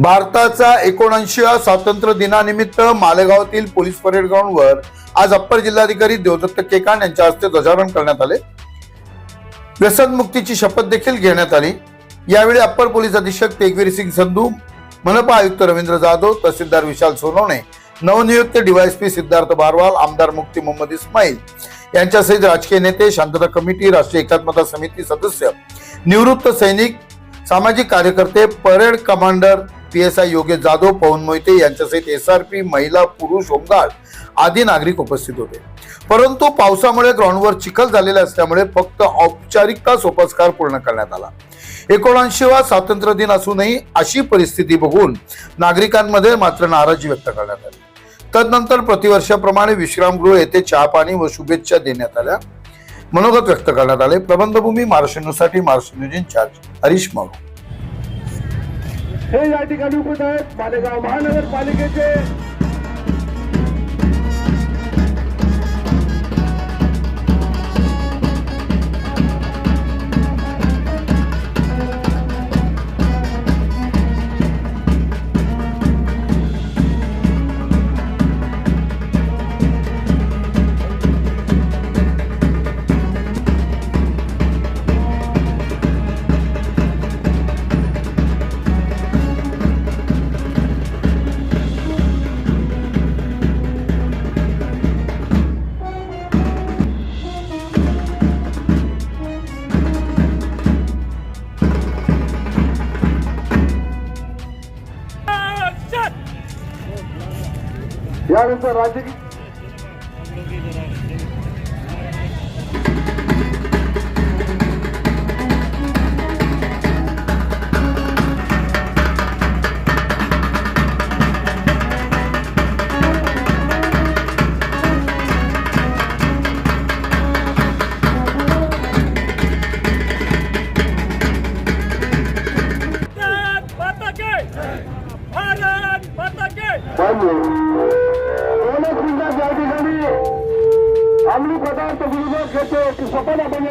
भारताचा एकोणऐंशीव्या स्वातंत्र्य दिनानिमित्त मालेगावातील पोलीस परेड ग्राउंडवर आज अप्पर जिल्हाधिकारी देवदत्त केकान यांच्या हस्ते ध्वजारोहण करण्यात आले. व्यसनमुक्तीची शपथ देखील घेण्यात आली. यावेळी अप्पर पोलीस अधीक्षक तेगवीर सिंग संधू मनपा आयुक्त रवींद्र जाधव तहसीलदार विशाल सोनवणे नवनियुक्त डीवायएसपी सिद्धार्थ बारवाल आमदार मुक्ती मोहम्मद इस्माईल यांच्यासहित राजकीय नेते शांतता कमिटी राष्ट्रीय एकात्मता समिती सदस्य निवृत्त सैनिक सामाजिक कार्यकर्ते parade commander P S I Yogesh Jadhav Pawan Mohite यांच्यासहित S R P महिला पुरुष होमगार्ड आदी नागरिक उपस्थित होते. परंतु पावसामुळे ग्राउंडवर चिखल झालेला असल्यामुळे फक्त औपचारिकता सोपस्कार पूर्ण करण्यात आला. एकोणऐंशीवा स्वातंत्र्य दिन असूनही अशी परिस्थिती बघून नागरिकांमध्ये मात्र नाराजी व्यक्त करण्यात आली. तदनंतर प्रतिवर्षाप्रमाणे विश्रामगृह येथे चहा पाणी व शुभेच्छा देण्यात आल्या. मनोगत व्यक्त करण्यात आले. प्रबंधभूमी महाराष्ट्र न्यूजसाठी महाराष्ट्र न्यूज इन्चार्ज हरीश मारू हे या ठिकाणी उपस्थित आहेत. मालेगाव महानगरपालिकेचे রাজনীতি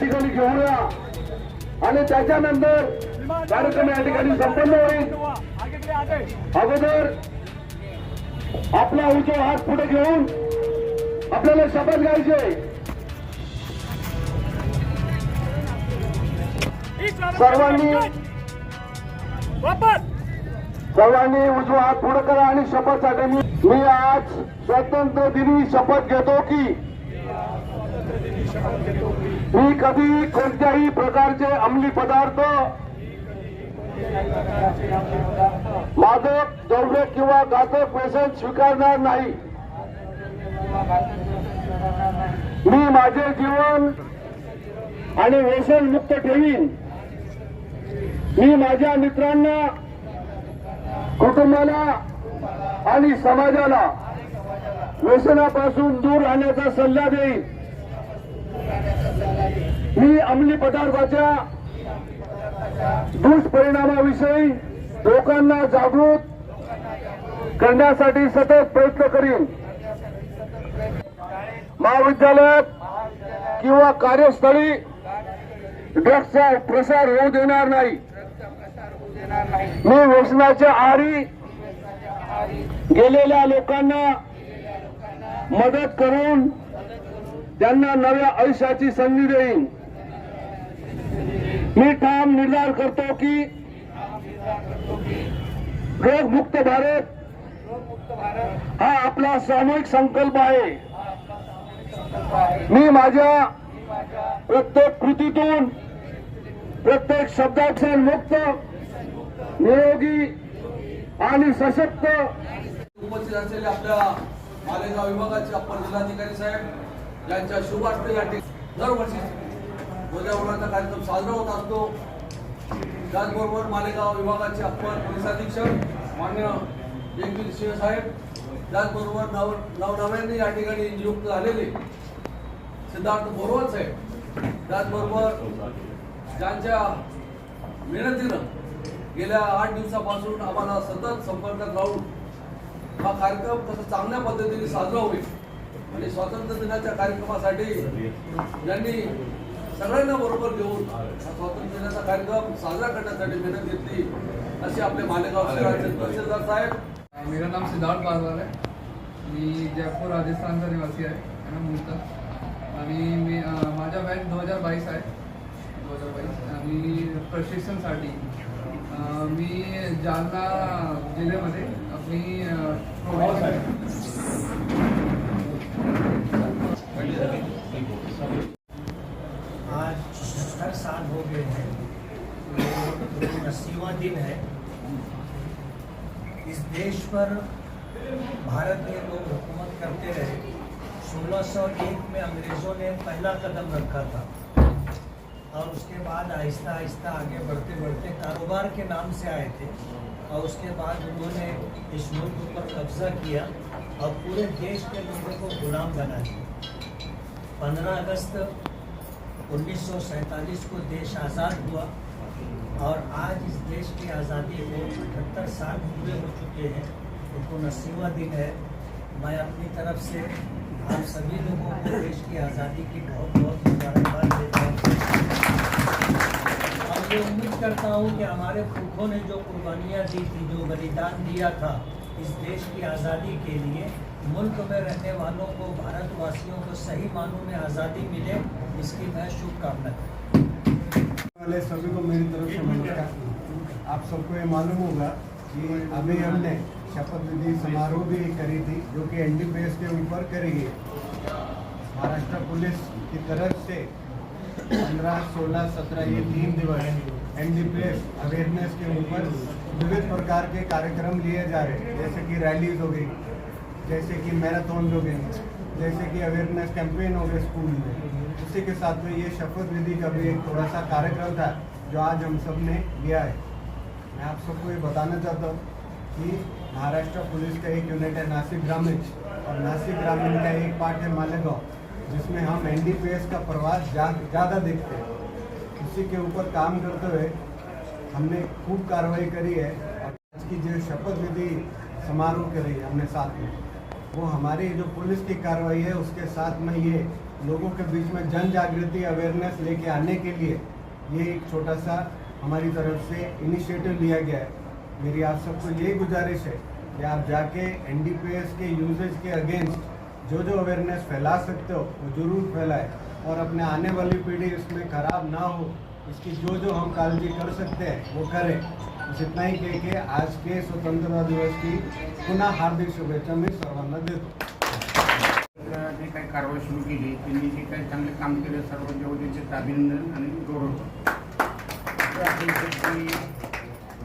ठिकाणी घेऊया आणि त्याच्यानंतर कार्यक्रम या ठिकाणी संपन्न होईल. अगोदर आपला उजवा हात पुढे घेऊन आपल्याला शपथ घ्यायचे सर्वांनी वापस. सर्वांनी उजवा हात पुढे करा आणि शपथसाठी मी मी आज स्वातंत्र्य दिनी शपथ घेतो की मी कधी कोणत्याही प्रकारचे अंमली पदार्थ मादक द्रव्य किंवा घातक व्यसन स्वीकारणार नाही. मी माझे जीवन आणि व्यसन मुक्त ठेवीन. मी माझ्या मित्रांना कुटुंबाला आणि समाजाला व्यसनापासून दूर राहण्याचा सल्ला देईन. मी अंमली पदार्थाच्या दुष्परिणामाविषयी लोकांना जागृत करण्यासाठी सतत प्रयत्न करीन. महाविद्यालयात किंवा कार्यस्थळी ड्रग्सचा प्रसार होऊ देणार नाही. मी व्यसनाच्या आहारी गेलेल्या लोकांना मदत करून त्यांना नव्या आयुष्याची संधी देईन. मी ठाम निर्धार करतो की रोगमुक्त भारत हा आपला सामूहिक संकल्प आहे. मी माझ्या प्रत्येक कृतीतून प्रत्येक शब्दाचे मुक्त निरोगी आणि सशक्त उपस्थित असलेले आपल्या मालेगाव विभागाचे अप्पर जिल्हाधिकारी साहेब यांच्या शुभ हस्ते या ठिकाणी दरवर्षी ध्वजारोहणाचा कार्यक्रम साजरा होत असतो. त्याचबरोबर मालेगाव विभागाचे अप्पर पोलीस अधीक्षक मान्य एकवीर सिंह साहेब त्याचबरोबर नव नवनव्याने या ठिकाणी नियुक्त झालेले सिद्धार्थ बोरवल साहेब त्याचबरोबर ज्यांच्या मेहनतीनं गेल्या आठ दिवसापासून आम्हाला सतत संपर्कात राहून हा कार्यक्रम कसा चांगल्या पद्धतीने साजरा होईल. आणि स्वातंत्र्य दिनाच्या कार्यक्रमासाठी ज्यांनी सगळ्यांना बरोबर घेऊन हा स्वातंत्र्य दिनाचा कार्यक्रम साजरा करण्यासाठी मेहनत घेतली असे आपले मालेगावचे राज्य तहसीलदार साहेब. मेरा नाम सिद्धार्थ बारवाल है. मी जयपूर राजस्थानचा निवासी आहे. आहे ना मूळचा आणि मी अं, माझा बॅच दोन हजार बावीस आहे. दोन हजार बावीस. आणि प्रशिक्षणासाठी मी जालना जिल्ह्यामध्ये प्रोव्हाइड आज पचहत्तर साल हो गए हैं। अस्सीवा दिन है। इस देश पर भारत के लोग हुकूमत करते रहे। 1601 में अंग्रेज़ों ने पहला कदम रखा था। और उसके बाद आहिस्ता आहिस्ता आगे बढ़ते बढ़ते कारोबार के नाम से आए थे। और उसके बाद उन्होंने इस मुल्क पर कब्जा किया और पूरे देश के लोगों को गुलाम बना दिया। पंद्रह अगस्त 1947 को देश आज़ाद हुआ और आज इस देश की आज़ादी को अठहत्तर साल पूरे हो चुके हैं। उनको नसीवा दिन है। मैं अपनी तरफ़ से आप सभी लोगों को देश की आज़ादी की बहुत बहुत मुबारकबाद देता हूँ। और ये उम्मीद करता हूँ कि हमारे पुरखों ने जो कुर्बानियाँ दी थी, जो बलिदान दिया था इस देश की आज़ादी के लिए मुल्क में रहने वालों को भारतवासियों को सही मानों में आज़ादी मिले इसकी मैं शुभकामना सभी को मेरी तरफ़ से आप सबको ये मालूम होगा कि अभी हमने शपथ विधि समारोह भी करी थी जो कि एनडीपीएस के ऊपर करी गई। महाराष्ट्र पुलिस की तरफ़ से 15, 16, 17 ये तीन दिवस एनडीपीएस अवेयरनेस के ऊपर विविध प्रकार के कार्यक्रम लिए जा रहे हैं। जैसे कि रैलीज हो गई, जैसे कि मैराथन हो गए जैसे कि अवेयरनेस कैंपेन हो गए स्कूल में। उसी के साथ में ये शपथ विधि का भी एक थोड़ा सा कार्यक्रम था, जो आज हम सबने लिया है। मैं आप सबको ये बताना चाहता हूँ कि महाराष्ट्र पुलिस का एक यूनिट है नासिक ग्रामीण, और नासिक ग्रामीण का एक पार्ट है मालेगांव, जिसमें हम एनडीपीएस का प्रवास ज़्यादा देखते हैं। उसी के ऊपर काम करते हुए हमने खूब कार्रवाई करी है। आज की जो शपथ विधि समारोह करी है हमने साथ में, वो हमारी जो पुलिस की कार्रवाई है, उसके साथ में ये लोगों के बीच में जन जागृति अवेयरनेस लेके आने के लिए ये एक छोटा सा हमारी तरफ़ से इनिशिएटिव लिया गया है। मेरी आप सबको यही गुजारिश है कि आप जाके एनडीपीएस के यूजेज के अगेंस्ट जो जो अवेयरनेस फैला सकते हो, वो ज़रूर फैलाए। और अपने आने वाली पीढ़ी इसमें खराब ना हो इसकी जो जो हम काळजी कर सकते हैं वो करें। बस इतना ही कह के आज के स्वतंत्रता दिवस की पुन्हा हार्दिक शुभेच्छा मी सर्वांना देतो जे काही कारवाई सुरू केली त्यांनी जे काही चांगले काम केले सर्वांच्या जेवढे अभिनंदन आणि गौरव.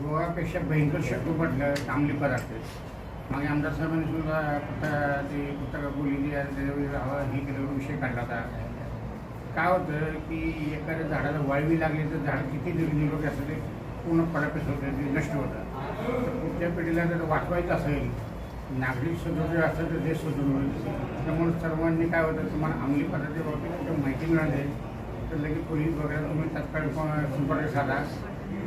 रोगापेक्षा भयंकर शत्रू म्हटलं चांगली पदार्थ. मागे आमदार साहेबांनी सुद्धा ते पुस्तकं बोललेली आहे हे केल्यावर विषय काढला होता. काय होतं की एखाद्या झाडाला वाळवी लागली तर झाड किती जरी निरोगी असं ते पूर्ण पडापेस होतं ते नष्ट होतं. तर पुढच्या पिढीला जर वाचवायचं असेल नागरिक सुदृढ असेल तर देश शोधून होईल त्यामुळे सर्वांनी काय होतं तुम्हाला अंमली पद्धतीबाबतीत जर माहिती मिळाली. तर लगेच पोलीस वगैरे तुम्ही तत्काळ संपर्क साधा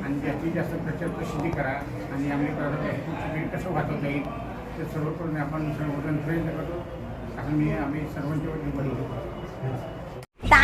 आणि जास्तीत जास्त प्रचार प्रसिद्धी करा आणि अंमली पदार्थ कसं वाचवता येईल ते सर्व करून आपण सर्वजण प्रयत्न करतो. असं मी आम्ही सर्वांच्या वतीने बोलतो